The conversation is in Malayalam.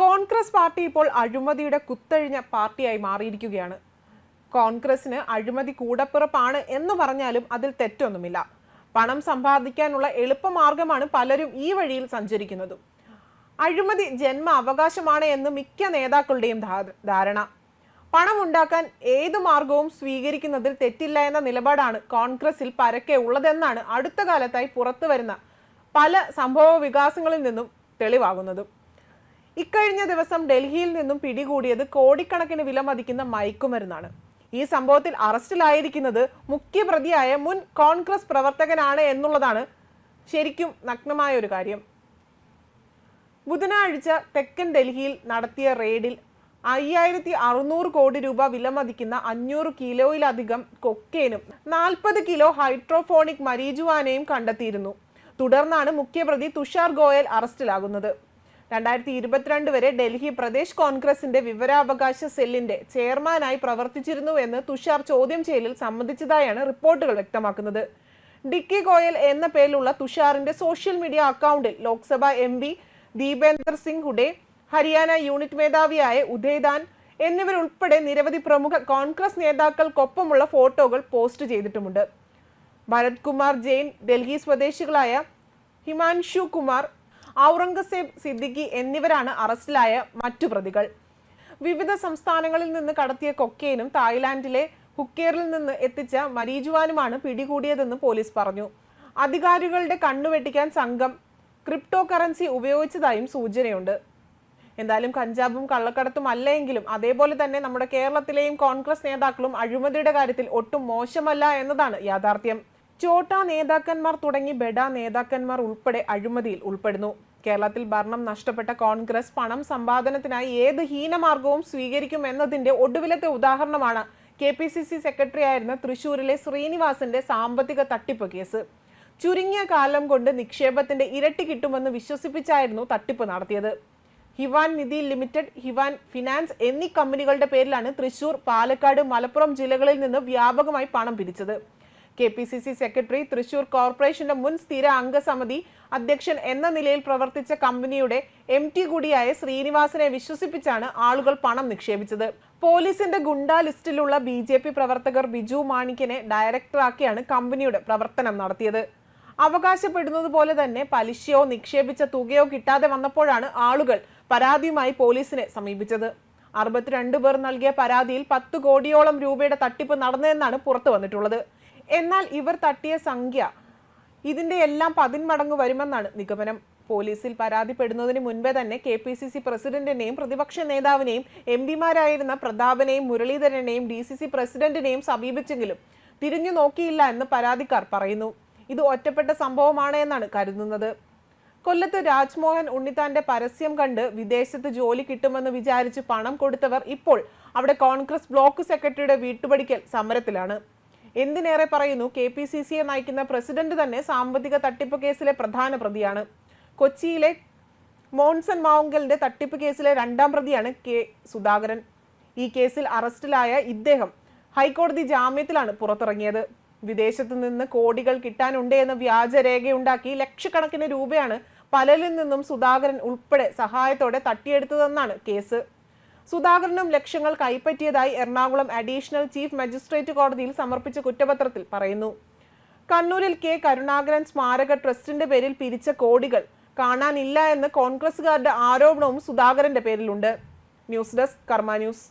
കോൺഗ്രസ് പാർട്ടി ഇപ്പോൾ അഴിമതിയുടെ കുത്തഴിഞ്ഞ പാർട്ടിയായി മാറിയിരിക്കുകയാണ്. കോൺഗ്രസിന് അഴിമതി കൂടപ്പിറപ്പാണ് എന്ന് പറഞ്ഞാലും അതിൽ തെറ്റൊന്നുമില്ല. പണം സമ്പാദിക്കാനുള്ള എളുപ്പമാർഗമാണ് പലരും ഈ വഴിയിൽ സഞ്ചരിക്കുന്നതും. അഴിമതി ജന്മ അവകാശമാണ് എന്ന് മിക്ക നേതാക്കളുടെയും ധാരണ. പണം ഉണ്ടാക്കാൻ ഏതു മാർഗവും സ്വീകരിക്കുന്നതിൽ തെറ്റില്ല എന്ന നിലപാടാണ് കോൺഗ്രസിൽ പരക്കെ ഉള്ളതെന്നാണ് അടുത്ത കാലത്തായി പുറത്തു വരുന്ന പല സംഭവ വികാസങ്ങളിൽ നിന്നും തെളിവാകുന്നതും. ഇക്കഴിഞ്ഞ ദിവസം ഡൽഹിയിൽ നിന്നും പിടികൂടിയത് കോടിക്കണക്കിന് വില മതിക്കുന്ന മയക്കുമരുന്നാണ്. ഈ സംഭവത്തിൽ അറസ്റ്റിലായിരിക്കുന്നത് മുഖ്യപ്രതിയായ മുൻ കോൺഗ്രസ് പ്രവർത്തകനാണ് എന്നുള്ളതാണ് ശരിക്കും നഗ്നമായ ഒരു കാര്യം. ബുധനാഴ്ച തെക്കൻ ഡൽഹിയിൽ നടത്തിയ റെയ്ഡിൽ അയ്യായിരത്തി അറുന്നൂറ് കോടി രൂപ വിലമതിക്കുന്ന അഞ്ഞൂറ് കിലോയിലധികം കൊക്കേനും നാൽപ്പത് കിലോ ഹൈഡ്രോഫോണിക് മരീജുവാനയും കണ്ടെത്തിയിരുന്നു. തുടർന്നാണ് മുഖ്യപ്രതി തുഷാർ ഗോയൽ അറസ്റ്റിലാകുന്നത്. രണ്ടായിരത്തി ഇരുപത്തിരണ്ട് വരെ ഡൽഹി പ്രദേശ് കോൺഗ്രസിന്റെ വിവരാവകാശ സെല്ലിന്റെ ചെയർമാനായി പ്രവർത്തിച്ചിരുന്നു എന്ന് തുഷാർ ചോദ്യം ചെയ്യലിൽ സമ്മതിച്ചതായാണ് റിപ്പോർട്ടുകൾ വ്യക്തമാക്കുന്നത്. ഡിക്കി ഗോയൽ എന്ന പേരിലുള്ള തുഷാറിന്റെ സോഷ്യൽ മീഡിയ അക്കൗണ്ടിൽ Lok Sabha M P Deepender Singh Hooda Haryana unit മേധാവിയായ Udaydan എന്നിവരുൾപ്പെടെ നിരവധി പ്രമുഖ കോൺഗ്രസ് നേതാക്കൾക്കൊപ്പമുള്ള ഫോട്ടോകൾ പോസ്റ്റ് ചെയ്തിട്ടുമുണ്ട്. ഭരത് കുമാർ ജെയിൻ ഡൽഹി സ്വദേശികളായ ഹിമാൻഷു കുമാർ ഔറംഗസേബ് സിദ്ദിഖി എന്നിവരാണ് അറസ്റ്റിലായ മറ്റു പ്രതികൾ. വിവിധ സംസ്ഥാനങ്ങളിൽ നിന്ന് കടത്തിയ കൊക്കെയിനും തായ്ലാന്റിലെ ഹുക്കേറിൽ നിന്ന് എത്തിച്ച മരീജുവാനുമാണ് പിടികൂടിയതെന്ന് പോലീസ് പറഞ്ഞു. അധികാരികളുടെ കണ്ണുവെട്ടിക്കാൻ സംഘം ക്രിപ്റ്റോ കറൻസി ഉപയോഗിച്ചതായും സൂചനയുണ്ട്. എന്തായാലും കഞ്ചാബും കള്ളക്കടത്തും അല്ലെങ്കിലും അതേപോലെ തന്നെ നമ്മുടെ കേരളത്തിലെയും കോൺഗ്രസ് നേതാക്കളും അഴിമതിയുടെ കാര്യത്തിൽ ഒട്ടും മോശമല്ല എന്നതാണ് യാഥാർത്ഥ്യം. ചോട്ട നേതാക്കന്മാർ തുടങ്ങി ബെഡ നേതാക്കന്മാർ ഉൾപ്പെടെ അഴിമതിയിൽ ഉൾപ്പെടുന്നു. കേരളത്തിൽ ഭരണം നഷ്ടപ്പെട്ട കോൺഗ്രസ് പണം സമ്പാദനത്തിനായി ഏത് ഹീനമാർഗവും സ്വീകരിക്കും എന്നതിന്റെ ഒടുവിലത്തെ ഉദാഹരണമാണ് K P C C secretary ആയിരുന്ന തൃശൂരിലെ ശ്രീനിവാസിന്റെ സാമ്പത്തിക തട്ടിപ്പ് കേസ്. ചുരുങ്ങിയ കാലം കൊണ്ട് നിക്ഷേപത്തിന്റെ ഇരട്ടി കിട്ടുമെന്ന് വിശ്വസിപ്പിച്ചായിരുന്നു തട്ടിപ്പ് നടത്തിയത്. ഹിവാൻ നിധി ലിമിറ്റഡ് ഹിവാൻ ഫിനാൻസ് എന്നീ കമ്പനികളുടെ പേരിലാണ് തൃശൂർ പാലക്കാട് മലപ്പുറം ജില്ലകളിൽ നിന്ന് വ്യാപകമായി പണം പിരിച്ചത്. K P C C secretary Thrissur കോർപ്പറേഷന്റെ മുൻ സ്ഥിര അംഗസമിതി അധ്യക്ഷൻ എന്ന നിലയിൽ പ്രവർത്തിച്ച കമ്പനിയുടെ എം ടി കൂടിയായ ശ്രീനിവാസനെ വിശ്വസിപ്പിച്ചാണ് ആളുകൾ പണം നിക്ഷേപിച്ചത്. പോലീസിന്റെ ഗുണ്ടാ ലിസ്റ്റിലുള്ള ബി ജെ പി പ്രവർത്തകർ ബിജു മാണിക്കിനെ ഡയറക്ടറാക്കിയാണ് കമ്പനിയുടെ പ്രവർത്തനം നടത്തിയത്. അവകാശപ്പെടുന്നത് പോലെ തന്നെ പലിശയോ നിക്ഷേപിച്ച തുകയോ കിട്ടാതെ വന്നപ്പോഴാണ് ആളുകൾ പരാതിയുമായി പോലീസിനെ സമീപിച്ചത്. അറുപത്തിരണ്ട് പേർ നൽകിയ പരാതിയിൽ പത്ത് കോടിയോളം രൂപയുടെ തട്ടിപ്പ് നടന്നതെന്നാണ് പുറത്തു വന്നിട്ടുള്ളത്. എന്നാൽ ഇവർ തട്ടിയ സംഖ്യ ഇതിന്റെ എല്ലാം പതിന്മടങ്ങ് വരുമെന്നാണ് നിഗമനം. പോലീസിൽ പരാതിപ്പെടുന്നതിന് മുൻപേ തന്നെ കെ പി സി സി പ്രസിഡന്റിനെയും പ്രതിപക്ഷ നേതാവിനെയും എം പിമാരായിരുന്ന പ്രതാപനെയും മുരളീധരനെയും ഡി സി സി പ്രസിഡന്റിനെയും സമീപിച്ചെങ്കിലും തിരിഞ്ഞു നോക്കിയില്ല എന്ന് പരാതിക്കാർ പറയുന്നു. ഇത് ഒറ്റപ്പെട്ട സംഭവമാണ് എന്നാണ് കരുതുന്നത്. കൊല്ലത്ത് രാജ്മോഹൻ ഉണ്ണിത്താന്റെ പരസ്യം കണ്ട് വിദേശത്ത് ജോലി കിട്ടുമെന്ന് വിചാരിച്ച് പണം കൊടുത്തവർ ഇപ്പോൾ അവിടെ കോൺഗ്രസ് ബ്ലോക്ക് സെക്രട്ടറിയുടെ വീട്ടുപടിക്കൽ സമരത്തിലാണ്. എന്തിനേറെ പറയുന്നു? കെ പി സി സിയെ നയിക്കുന്ന പ്രസിഡന്റ് തന്നെ സാമ്പത്തിക തട്ടിപ്പ് കേസിലെ പ്രധാന പ്രതിയാണ്. കൊച്ചിയിലെ മോൺസൺ മാവുങ്കലിന്റെ തട്ടിപ്പ് കേസിലെ രണ്ടാം പ്രതിയാണ് കെ സുധാകരൻ. ഈ കേസിൽ അറസ്റ്റിലായ ഇദ്ദേഹം ഹൈക്കോടതി ജാമ്യത്തിലാണ് പുറത്തിറങ്ങിയത്. വിദേശത്തു നിന്ന് കോടികൾ കിട്ടാനുണ്ട് എന്ന വ്യാജരേഖയുണ്ടാക്കി ലക്ഷക്കണക്കിന് രൂപയാണ് പലരിൽ നിന്നും സുധാകരൻ ഉൾപ്പെടെ സഹായത്തോടെ തട്ടിയെടുത്തതെന്നാണ് കേസ്. സുധാകരനും ലക്ഷ്യങ്ങൾ കൈപ്പറ്റിയതായി എറണാകുളം അഡീഷണൽ ചീഫ് മജിസ്ട്രേറ്റ് കോടതിയിൽ സമർപ്പിച്ച കുറ്റപത്രത്തിൽ പറയുന്നു. കണ്ണൂരിൽ കെ. കരുണാകരൻ സ്മാരക ട്രസ്റ്റിന്റെ പേരിൽ പിരിച്ച കോടികൾ കാണാനില്ല എന്ന് കോൺഗ്രസുകാരുടെ ആരോപണവും സുധാകരന്റെ പേരിലുണ്ട്. News desk Karma news.